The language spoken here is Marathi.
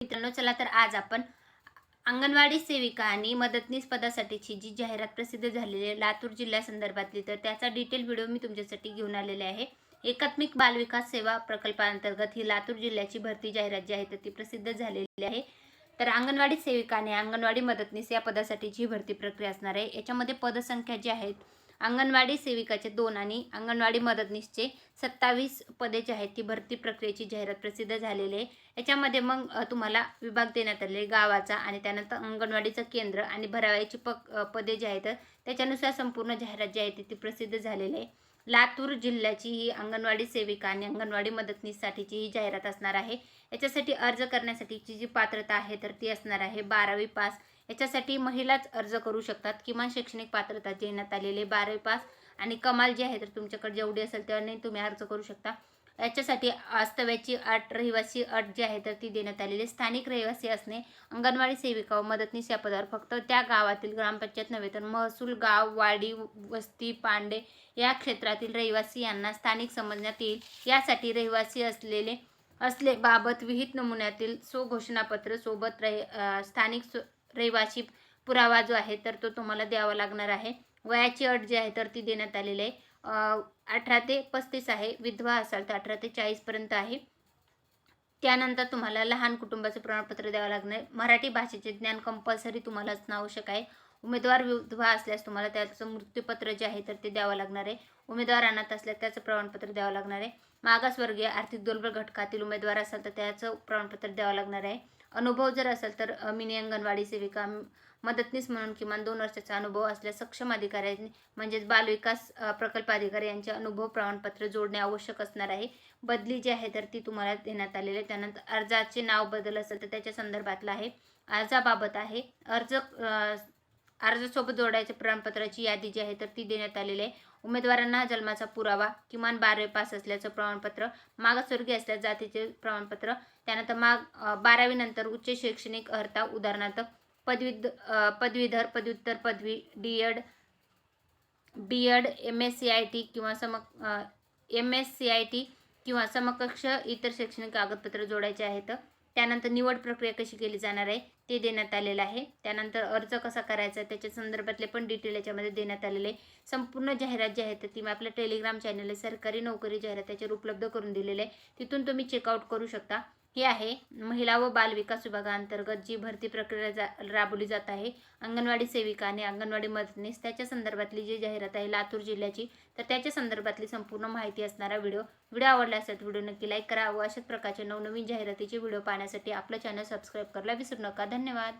मित्रांनो चला तर आज आपण अंगणवाडी सेविका आणि मदतनीस पदासाठीची जी जाहिरात प्रसिद्ध झालेली आहे लातूर जिल्ह्यासंदर्भातली तर त्याचा डिटेल व्हिडिओ मी तुमच्यासाठी घेऊन आलेले आहे. एकात्मिक बालविकास सेवा प्रकल्पाअंतर्गत ही लातूर जिल्ह्याची भरती जाहिरात जी आहे तर ती प्रसिद्ध झालेली आहे. तर अंगणवाडी सेविका आणि अंगणवाडी मदतनीस या पदासाठीची भरती प्रक्रिया असणार आहे. याच्यामध्ये पदसंख्या जी आहेत अंगणवाडी सेविकाचे दोन आणि अंगणवाडी मदतनीसचे सत्तावीस पदे जी आहेत ती भरती प्रक्रियेची जाहिरात प्रसिद्ध झालेली आहे. याच्यामध्ये मग तुम्हाला विभाग देण्यात आले गावाचा आणि त्यानंतर अंगणवाडीचं केंद्र आणि भरावयाची पक पदे जी आहेत त्याच्यानुसार संपूर्ण जाहिरात जी आहे ती- ती प्रसिद्ध झालेली आहे. लातूर जिल्ह्याची ही अंगणवाडी सेविका आणि अंगणवाडी मदतनीससाठीची ही जाहिरात असणार आहे. याच्यासाठी अर्ज करण्यासाठीची जी पात्रता आहे तर ती असणार आहे बारावी पास. याच्यासाठी महिलाच अर्ज करू शकतात. किमान शैक्षणिक पात्रता देण्यात आलेली बारावी पास. आणि कमाल जी आहे तर तुमच्याकडे जेवढी असेल त्याने तुम्ही अर्ज करू शकता. याच्यासाठी वास्तव्याची अट रहिवासी अट जी आहे तर ती देण्यात आलेली आहे. स्थानिक रहिवासी असणे अंगणवाडी सेविका व मदतनीस या पदावर फक्त त्या गावातील ग्रामपंचायत नव्हे तर महसूल गाव वाडी वस्ती पांडे या क्षेत्रातील रहिवासी यांना स्थानिक समजण्यात येईल. यासाठी रहिवासी असलेले असले बाबत विहित नमुन्यातील स्वघोषणापत्र सोबत रहि स्थानिक स्व- रहिवासी पुरावा जो आहे तर तो तुम्हाला द्यावा लागणार आहे. वयाची अट जी आहे तर ती देण्यात आलेली आहे. अठरा ते पस्तीस आहे. विधवा असाल तर अठरा ते चाळीसपर्यंत आहे. त्यानंतर तुम्हाला लहान कुटुंबाचं प्रमाणपत्र द्यावं लागणार. मराठी भाषेचे ज्ञान कंपल्सरी तुम्हाला असणं आवश्यक आहे. उमेदवार विधवा असल्यास तुम्हाला त्याचं मृत्यूपत्र जे आहे तर ते द्यावं लागणार आहे. उमेदवार अनाथ असल्यास त्याचं प्रमाणपत्र द्यावं लागणार आहे. मागासवर्गीय आर्थिक दुर्बल घटकातील उमेदवार असाल तर त्याचं प्रमाणपत्र द्यावं लागणार आहे. अनुभव जर असेल तर मिनी अंगणवाडी सेविका मदतनीस म्हणून किमान दोन वर्षाचा अनुभव असल्यास सक्षम अधिकाऱ्यांनी म्हणजेच बालविकास प्रकल्प अधिकारी यांचे अनुभव प्रमाणपत्र जोडणे आवश्यक असणार आहे. बदली जी आहे तर ती तुम्हाला देण्यात आलेली आहे. त्यानंतर अर्जाचे नाव बदल असेल तर त्याच्या संदर्भातलं आहे. अर्जाबाबत आहे. अर्ज अर्जासोबत जोडायच्या प्रमाणपत्राची यादी जी आहे तर ती देण्यात आलेली आहे. उमेदवारांना जन्माचा पुरावा किमान बारावी पास असल्याचं प्रमाणपत्र मागासवर्गीय असल्यास जातीचे प्रमाणपत्र त्यानंतर माग बारावीनंतर उच्च शैक्षणिक अर्हता उदाहरणार्थ पदवीध पदवीधर पदव्युत्तर पदवी D Ed B Ed M S C I T किंवा सम M S C I T किंवा समकक्ष इतर शैक्षणिक कागदपत्र जोडायचे आहेत. त्यानंतर निवड प्रक्रिया कशी केली जाणार आहे ते देण्यात आलेलं आहे. त्यानंतर अर्ज कसा करायचा त्याच्या संदर्भातले पण डिटेल याच्यामध्ये देण्यात आलेले आहे. संपूर्ण जाहिरात जी आहे तर ती मी आपल्या टेलिग्राम चॅनल आहे सरकारी नोकरी जाहिरात त्याच्यावर उपलब्ध करून दिलेले आहे. तिथून तुम्ही चेकआउट करू शकता. हे आहे. महिला व बाल विकास विभागाअंतर्गत जी भरती प्रक्रिया जा राबवली जात आहे अंगणवाडी सेविका आणि अंगणवाडी मदतनीस त्याच्या संदर्भातली जी जाहिरात आहे लातूर जिल्ह्याची तर त्याच्या संदर्भातली संपूर्ण माहिती असणारा व्हिडिओ. व्हिडिओ आवडला असेल तर व्हिडिओ नक्की लाईक करा व अशाच प्रकारचे नवनवीन जाहिरातीचे व्हिडिओ पाहण्यासाठी आपलं चॅनल सबस्क्राईब करायला विसरू नका. धन्यवाद.